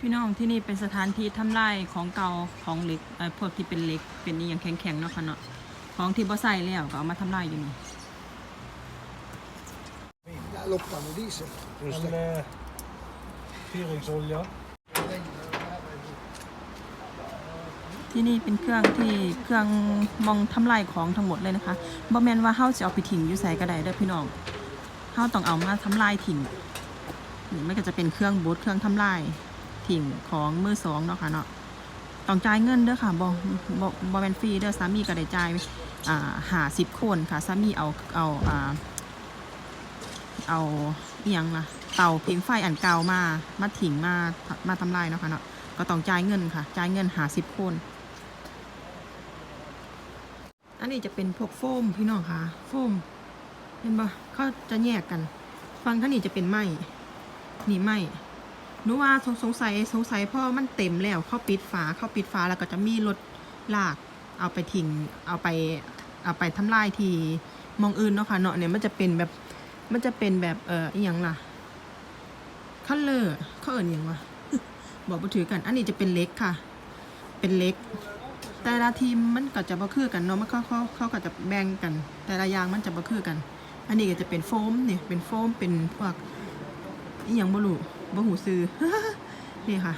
พี่น้องที่นี่เป็นสถานที่ทำลายของเก่าของเหล็กพวกที่เป็นเหล็กเป็นนี่อย่างแข็งๆเนาะค่ะเนาะของที่บ่ใส่แล้วก็เอามาทำลายอยู่นี่ Ja, loppane diesel. Dus En dat- eh veringsolja. ที่นี่เป็นเครื่องที่เครื่องมองทำลายของทั้งหมดเลยนะคะบ่แมนว่าเฮาสิเอาไปทิ้งอยู่ไสก็ได้เด้อพี่น้องเฮาต้องเอามาทำลายทิ้งนี่มันก็จะเป็นเครื่องบูทเครื่องทำลาย ทิ้งของมือสองเนาะค่ะเนาะต้องจ่ายเงินเด้อค่ะบ่บ่บ่แม่นฟรีเด้อสามีก็ได้จ่ายอ่า50คนค่ะสามีเอาเอาอ่าเอาเอียงล่ะเตาพิงไฟอันเก่ามามาถิ่งมามาทำลายเนาะค่ะเนาะก็ต้องจ่ายเงินค่ะจ่ายเงินหาสิบคนอันนี้จะเป็นพวกโฟมพี่น้องค่ะ โฟม เห็นปะเขาจะแยกกัน ฟังท่างนี้จะเป็นไม้นี่ไม้ หนูว่าสงสงสัยสงสัยพราะมันเต็มแล้วเขาปิดฝาเขาปิดฝาแล้วก็จะมีรถลาก เอาไปทิ้งเอาไปเอาไปทำลายทีมองอื่นเนาะค่ะเนาะเนี่ยมันจะเป็นแบบมันจะเป็นแบบเอ่ออหย่างล่ะคัลเลอร์เขาเอ่นอย่างวะบอกมาถือกัน อันนี้จะเป็นเล็กค่ะ เป็นเล็ก แต่ละทีมมันก็จะบ่คือกันเนาะมันเขาเขาเขาก็จะแบ่งกัน แต่ละอย่างมันจะบ่คือกัน อันนี้ก็จะเป็นโฟมเนี่ยเป็นโฟมเป็นพวกอหย่างบ่รู้ บ่หูซื้อนี่ค่ะ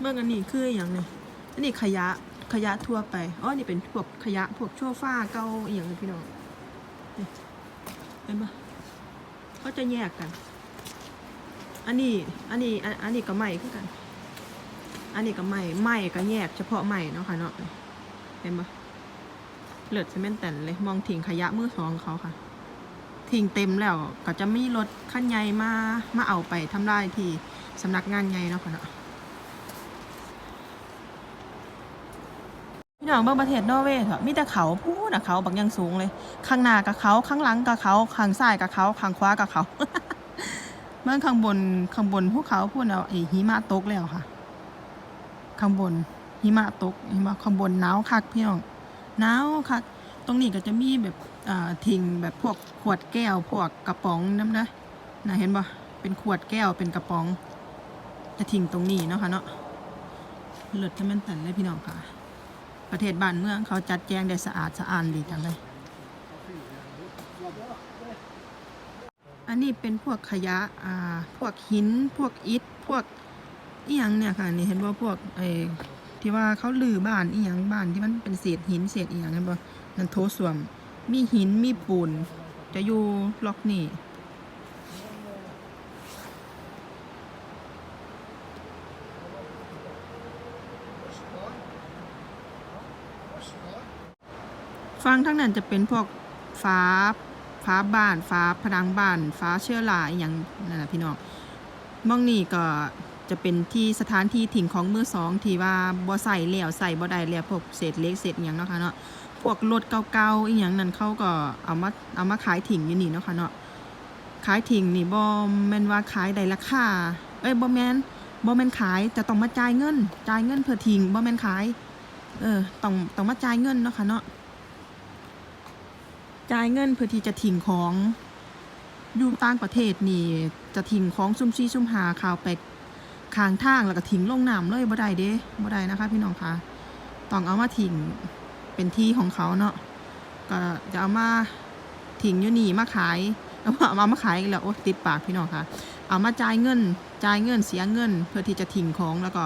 เมื่อกันนี่คืออย่างนี่อันนี้ขยะขยะทั่วไปอ๋อนี่เป็นพวกขยะพวกชั่วฟ้าเก่าอย่างนี้พี่น้องเห็นปะเขาจะแยกกัน อันนี้ อันนี้ อันนี้ก็ใหม่คือกัน อันนี้ก็ใหม่ใหม่ก็แยกเฉพาะใหม่เนาะค่ะเนาะ เห็นปะเลือดเซเมนต์แต่นเลย มองทิ้งขยะมือสองเขาค่ะ ทิ้งเต็มแล้วก็จะมีรถคันใหญ่มามาเอาไปทำลายที่สำนักงานใหญ่เนาะค่ะเนาะพี่น้องเบิ่งประเทศนอร์เวย์เถอะมีแต่เขาพูดอะเขาบักอยังสูงเลย ข้างหน้ากับเขาข้างหลังกับเขาข้างซ้ายกับเขาข้างขวากับเขาเมื่อข้างบนข้างบนพวกเขาพูดเอาไอหิมะตกแล้วค่ะ ข้างบนหิมะตกหิมะข้างบนหนาวคักพี่น้องหนาวคัก ตรงนี้ก็จะมีแบบอ่าทิ้งแบบพวกขวดแก้ว พวกกระป๋องน้ำนะนะเห็นปะเป็นขวดแก้วเป็นกระป๋องจะทิ้งตรงนี้เนาะค่ะเนาะเลิศจะแม่นตันเลยพี่น้องค่ะ ประเทศบ้านเมืองเขาจัดแจงได้สะอาดสะอ้านดีจังเลย อันนี้เป็นพวกขยะอ่าพวกหิน พวกอิฐพวกอีหยังเนี่ยค่ะนี่เห็นว่าพวกไอ้ที่ว่าเขาลือบ้านอีหยังบ้านที่มันเป็นเศษหินเศษอีหยังเห็นบ่ นั่นโถส้วม มีหินมีปูน จะอยู่ล็อกนี่ฟังทั้งนั้นจะเป็นพวกฟ้าฟ้าบ้านฟ้าผนังบ้านฟ้าเชื้อราอย่างนั่นแหละพี่น้องมองนี่ก็จะเป็นที่สถานที่ถิ่งของมือสองที่ว่าบ่ใส่แล้วใส่บ่ได้แล้วพวกเศษเล็กเศษอย่างเนาะค่ะเนาะ พวกรถเก่าๆอีหยังนั่นเขาก็เอามาเอามาขายถิ่งอยู่นี่เนาะค่ะเนาะขายถิ่งนี่บ่แม่นว่าขายได้ราคาเอ้ยบ่แม่นบ่แม่นขายแต่ต้องมาจ่ายเงินจ่ายเงินเพื่อถิ่งบ่แม่นขายเออต้องต้องมาจ่ายเงินเนาะค่ะเนาะจ่ายเงินเพื่อที่จะทิ้งของอยู่ต่างประเทศนี่จะทิ้งของซุ่มซี่ซุ่มหาข่าวไปข้างทางแล้วก็ทิ้งลงน้ำเลยบ่ได้เด้บ่ได้นะคะ พี่น้องคะต้องเอามาทิ้ง เป็นที่ของเขาเนาะก็จะเอามาทิ้งอยู่นี่มาขายเอามาเอามาขายอีกแล้วโอ๊ยติดปากพี่น้องค่ะ เอามาจ่ายเงินจ่ายเงินเสียเงิน เพื่อที่จะทิ้งของแล้วก็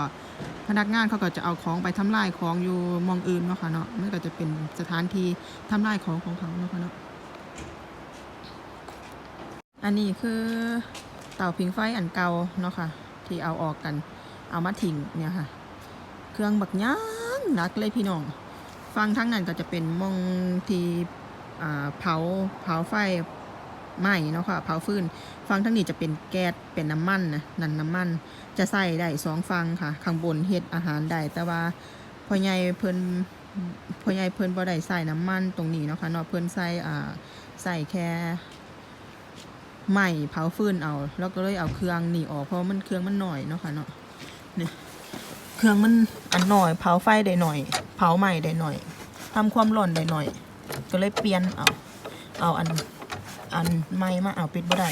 พนักงานเขาก็จะเอาของไปทำลายของอยู่มองอื่นเนาะค่ะเนาะมันก็จะเป็นสถานที่ทำลายของของเขาเนาะค่ะเนาะอันนี้คือเต่าผิงไฟอันเก่าเนาะค่ะ ที่เอาออกกัน เอามาทิ้งเนี่ยค่ะ เครื่องบักย่างนักเลยพี่น้อง ฟังทั้งนั้นก็จะเป็นมองที่เผาเผาไฟไหม้เนาะค่ะเผาฟืนฟังทั้งนี้จะเป็นแก๊สเป็นน้ำมันนะนั่นน้ำมัน จะใส่ได้สองฟังค่ะ ข้างบนเฮ็ดอาหารได้แต่ว่าพ่อใหญ่เพิ่นพ่อใหญ่เพิ่นบ่ได้ใส่น้ำมันตรงนี้เนาะค่ะเนาะเพิ่นใส่อ่าใส่แค่ไหม้เผาฟืนเอา แล้วก็เลยเอาเครื่องหนีออกเพราะมันเครื่องมันหน่อยเนาะค่ะเนาะเนี่ยเครื่องมันอันหน่อยเผาไฟได้หน่อย ผาใหม่ได้หน่อยทำความร้อนได้หน่อย ก็เลยเปลี่ยนเอาเอาอันอันใหม่มาเอาปิดบ่ได้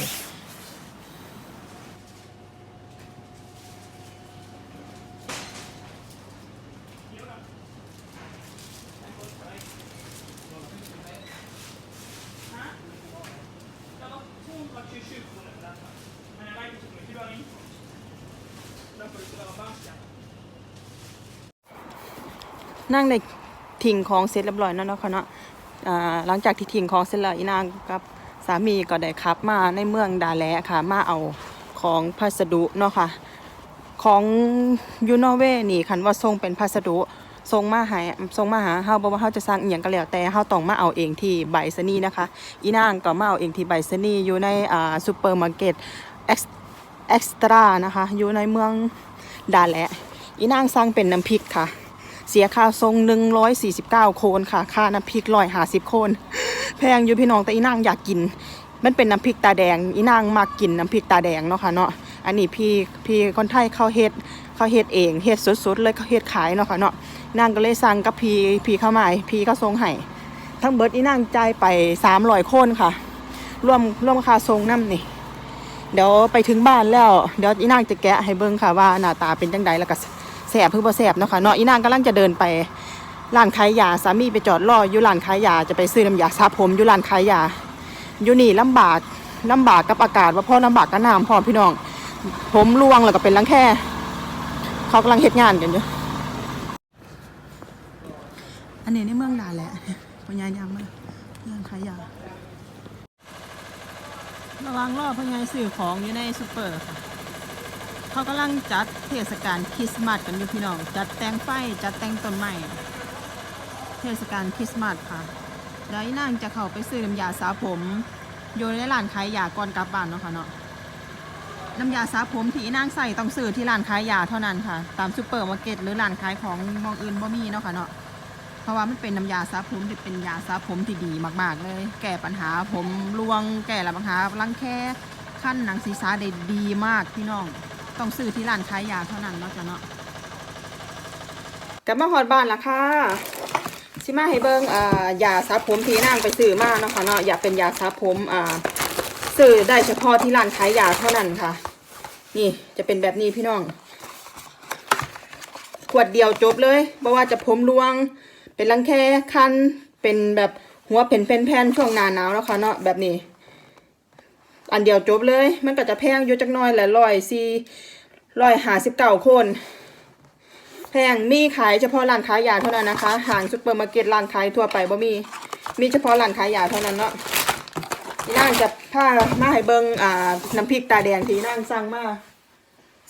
นั่งในทิ้งของเสร็จเรียบร้อยแล้วเนาะค่ะเนาะอ่าหลังจากที่ทิ้งของเสร็จแล้วอีนางกับสามีก็ได้ขับมาในเมืองดาแลค่ะ มาเอาของพัสดุเนาะค่ะ ของยูโนเวนี่คันว่าส่งเป็นพัสดุส่งมาห้ส่งมาหาเฮาบ่ว่าเฮาจะสั่งอีหยังก็แล้วแต่เฮาต้องมาเอาเองที่ใบสนีนะคะ อีนางก็มาเอาเองที่ใบสนีอยู่ในอ่าซูเปอร์มาร์เก็ตเอ็กซ์ตร้านะคะ อยู่ในเมืองดาและอีนางสั่งเป็นน้ำพริกค่ะ เสียค่าทรง149โคนค่ะ ค่าน้ำพริก150โคน แพงอยู่พี่น้องแต่อีนางอยากกิน มันเป็นน้ำพริกตาแดง อีนางมักกินน้ำพริกตาแดงเนาะค่ะเนาะ อันนี้พี่พี่คนไทยเขาเฮ็ดเขาเฮ็ดเองเฮ็ดสดๆเลยเขาเฮ็ดขายเนาะค่ะเนาะ นางก็เลยสั่งกับพี่พี่เข้ามาพี่เขาส่งให้ทั้งเบิร์ดอีนางจ่ายไป300โคนค่ะรวมรวมค่าส่งน้ำนี่เดี๋ยวไปถึงบ้านแล้ว เดี๋ยวอีนางจะแกะให้เบิ่งค่ะว่าหน้าตาเป็นจังไดแล้วก็ แสบเพื่อบ่แสบเนาะค่ะเนาะอีนางกำลังจะเดินไปร้านขายยาสามีไปจอดรออยู่ร้านขายยาจะไปซื้อน้ำยาสระผมอยู่ร้านขายยาอยู่นี่ลำบากลำบากกับอากาศว่าพ่อลำบากกับน้ำพ่อพี่น้อง ผมร่วงแล้วก็เป็นรังแค่เขากำลังเฮ็ดงานกันอยู่อันนี้ในเมืองดาแหละปัญญายามมาเรื่องขายยาระวังรอบพญายสื่อของอยู่ในซูเปอร์ค่ะ เขากำลังจัดเทศกาลคริสต์มาสกันอยู่พี่น้อง จัดแต่งไฟ จัดแต่งต้นไม้ เทศกาลคริสต์มาสค่ะเดี๋ยวอีนางจะเข้าไปซื้อน้ำยาสระผมอยู่ในร้านขายยาก่อนกลับบ้านเนาะค่ะเนาะ น้ำยาสระผมที่อีนางใส่ต้องซื้อที่ร้านขายยาเท่านั้นค่ะ ตามซูเปอร์มาร์เก็ตหรือร้านขายของมองอื่นบ่มีเนาะค่ะเนาะ เพราะว่ามันเป็นน้ำยาสระผมที่เป็นยาสระผมที่ดีมาก ๆ เลย แก้ปัญหาผมร่วง แก้ปัญหารังแคขั้นหนังศีรษะได้ดีมากพี่น้อง ต้องซื้อที่ร้านขายยาเท่านั้นเนาะจ้ะเนาะกลับมาหอดบ้านละค่ะสิมาให้เบิ่งอ่ายาสระผมที่นางไปซื้อมาเนาะค่ะเนาะอยากเป็นยาสระผมอ่าซื้อได้เฉพาะที่ร้านขายยาเท่านั้นค่ะ นี่จะเป็นแบบนี้พี่น้อง ขวดเดียวจบเลยเพราะว่าจะผมรวง เป็นรังแคคันเป็นแบบหัวเป็นแผ่นๆช่วงหนาหนาวแล้วค่ะเนาะแบบนี้ อันเดียวจบเลย มันก็จะแพงอยู่จักน้อยแหละร้อยสี่ ร้อยห้าสิบเก้าคนแพงมีขายเฉพาะร้านขายยาเท่านั้นนะคะห่างซุปเปอร์มาร์เก็ตร้านขายทั่วไปบ่มี มีเฉพาะร้านขายยาเท่านั้นเนาะนี่นั่งจะผ้ามาให้เบิงอ่าน้ำพริกตาแดงที่นั่งสั่งมา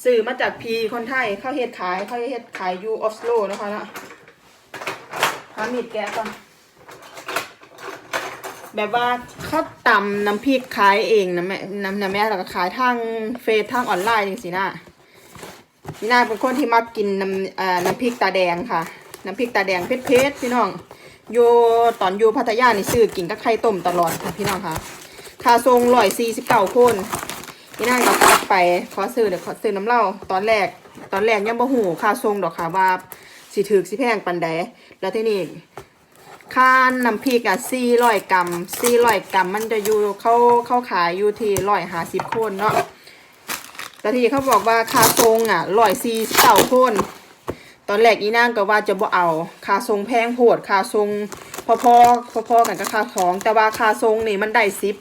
ซื้อมาจากพีคนไทยเขาเฮ็ดขายเขาเฮ็ดขายยูออฟสโลนะคะเนาะหามีดแกะก่อนแบบว่าเขาตำน้ำพริกขายเองนะแม่น้ำน้ำแม่แล้วก็ขายทางเฟซทางออนไลน์จริงสินะ พี่นาเป็นคนที่มักกินน้ำอ่อน้ำพริกตาแดงค่ะ น้ำพริกตาแดงเผ็ดๆพี่น้องอยู่ตอนอยู่พัทยานี่ซื้อกินกับไข่ต้มตลอดค่ะพี่น้องคะค่าทรงร้อยสี่สิบเก้าคนพี่นางก็ทักไปขอซื้อเดี๋ยวขอซื้อน้ำเหล้าตอนแรกตอนแรกยังบ่หูค่าทรงดอกค่ะว่าสิถือสิแพงปันใดแล้วที่นี่ค่าน้ำพริกอะสี่ร้อยกรัมสี่ร้อยกรัมมันจะอยู่เขาเขาขายอยู่ที่ร้อยห้าสิบคนเนาะ แล้วที่เขาบอกว่าคาทรงอะร้อยสี่เก้าคนตอนแรกอีนางก็ว่าจะบ่เอาคาทรงแพงโพดคาทรงพอพอพอพอๆกันกับคาของ แต่ว่าคาทรงนี่มันได้สิบ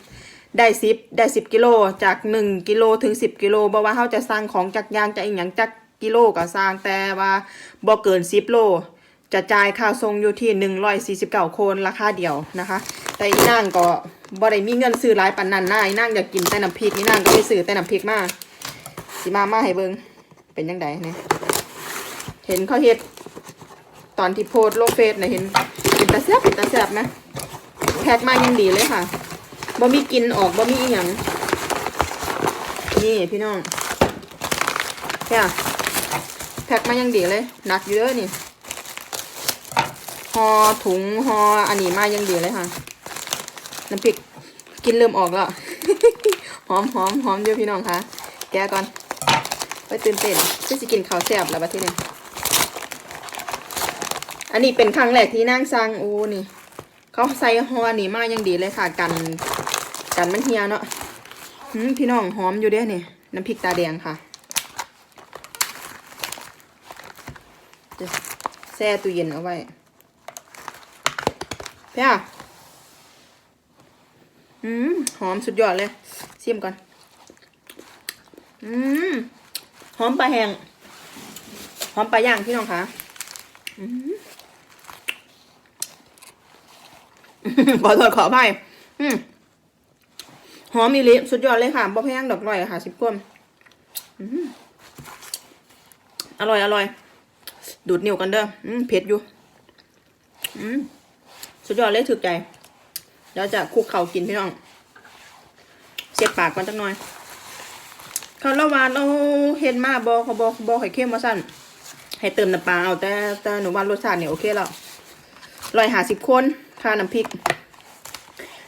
ได้สิบได้สิบกิโลจากหนึ่งกิโลถึงสิบกิโลบอกว่าเขาจะสั่งของจากยางจากอีกอย่างจากกิโลก็สร้างแต่ว่าบ่เกินสิบโลจะจ่ายค่าทรงอยู่ที่หนึ่งร้อยสี่สิบเก้าคนราคาเดียวนะคะ แต่อีนางก็บ่ได้มีเงินซื้อหลายปันนั้นนะอีนางอยากกินแต่น้ำพริกอีนางก็ไปซื้อแต่น้ำพริกมา สิมามาให้เบิงเป็นยังไงเนี่ยเห็นเขาเฮ็ดตอนที่โพสลงเฟซนะเห็นเป็นตาแซบเป็นตาแซบนะแพ็คมายังดีเลยค่ะบ่มีกินออกบ่มีอีหยังนี่พี่น้องเนี่ยแพ็คมายังดีเลยหนักอยู่เด้อนี่ห่อถุงห่ออันนี้มายังดีเลยค่ะน้ำพริกกินเริ่มออกแล้วหอมหอมหอมเดียวพี่น้องคะแกก่อน ไปตื่นเต้นที่จะกินข้าวแซ่บแล้วบัดทีนี้อันนี้เป็นครั้งแรกที่นั่งสั่งโอ้นี่ เขาใส่ฮอนี่มากยังดีเลยค่ะ กันกันมันเฮียเนาะหืมพี่น้องหอมอยู่เด้นี่น้ำพริกตาแดงค่ะจะแช่ตู้เย็นเอาไว้เพี่อืมหอมสุดยอดเลยชิมก่อน อืมหอมปลาแห้งหอมปลาย่างพี่น้องคะขอโทษขออภัยอืมหอมอีลิสุดยอดเลยค่ะบ่แพงดอกร้อยค่ะสิบกว่าอืมอร่อยอร่อย ดูดนิ้วกันเด้อเผ็ดอยู่สุดยอดเลยถึกใจเดี๋ยวจะคุกเข่ากินพี่น้องเสียบปากก่อนจักหน่อย เขาละวานเอาเห็นมาบอเขาบอกบอไข่เค็มมาสั่นให้เติมน้ำปลาเอาแต่แต่หนูว่ารสชาติเนี่ยโอเคแล้วร้อยหาสิบคนค่าน้ำพริก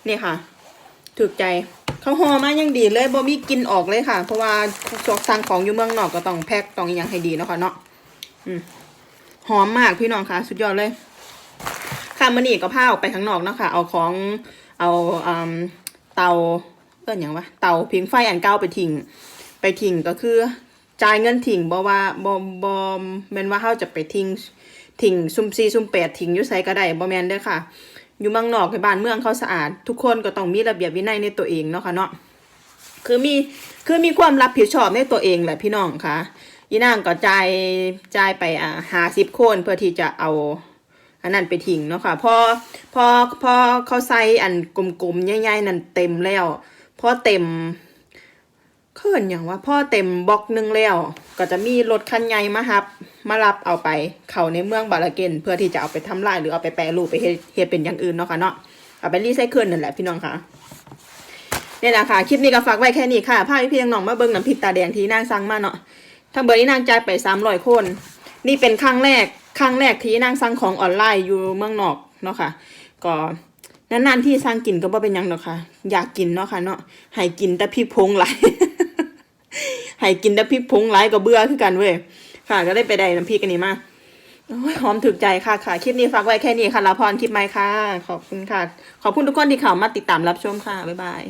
นี่ค่ะ ถูกใจเขาห่อมายังดีเลยบ่มีกินออกเลยค่ะ เพราะว่าสอกสั่งของอยู่เมืองนอกก็ต้องแพ็คต้องอย่างให้ดีนะค่ะเนาะอืมหอมมากพี่น้องค่ะ สุดยอดเลย ค่ะมันนี่ก็พาออกไปข้างนอกเนาะค่ะ เอาของเอาอืมเตาเอิ้นหยังวะเตาพิงไฟอันเก่าไปทิ้ง ไปทิ้งก็คือจ่ายเงินทิ้งบ่ว่าบ่บ่แม่นว่าเฮาจะไปทิ้งทิ้งซุ่มซีซุ่มแปดทิ้งอยู่ไสก็ได้บ่แม่นเด้อค่ะ อยู่เมืองนอกในบ้านเมืองเขาสะอาด ทุกคนก็ต้องมีระเบียบวินัยในตัวเองเนาะค่ะเนาะคือมีคือมีความรับผิดชอบในตัวเองแหละพี่น้องค่ะยีนางก็จ่ายจ่ายไปอ่าหาสิบคนเพื่อที่จะเอาอันนั้นไปทิ้งเนาะค่ะพอพอพอเขาใส่อันกลมๆใหญ่ๆนั่นเต็มแล้วพอเต็ม เขินอย่างว่าพ่อเต็มบล็อกหนึงแล้ว ก็จะมีรถคันใหญ่มารับ มารับเอาไปเข้าในเมืองบาลาเกนเพื่อที่จะเอาไปทำลายหรือเอาไปแปรรูปไปเฮ็ดเฮ็ดเป็นอย่างอื่นเนาะค่ะเนาะเอาไปรีไซเคิลนั่นแหละพี่น้องค่ะเนี่ยแหละค่ะ คลิปนี้ก็ฝากไว้แค่นี้ค่ะพาพี่ๆน้องมาเบิ่งน้ำพริกตาแดงที่นางสั่งมาเนาะทั้งเบอร์นี้นางจ่ายไปสามร้อยคน นี่เป็นครั้งแรก ครั้งแรกที่นางสั่งของออนไลน์อยู่เมืองนอกเนาะค่ะ ก็นานๆที่สั่งกินก็บ่เป็นยังดอกค่ะ อยากกินเนาะค่ะเนาะให้กินแต่พริกพงไหล ให้กินแต่พริกพงหลายก็เบื่อคือกันเว้ยค่ะ ก็ได้ไปได้น้ำพริกกันนี่มาหอมถึกใจค่ะค่ะ คลิปนี้ฝากไว้แค่นี้ค่ะลาพรคลิปใหม่ค่ะ ขอบคุณค่ะ ขอบคุณทุกคนที่เข้ามาติดตามรับชมค่ะ บ๊ายบาย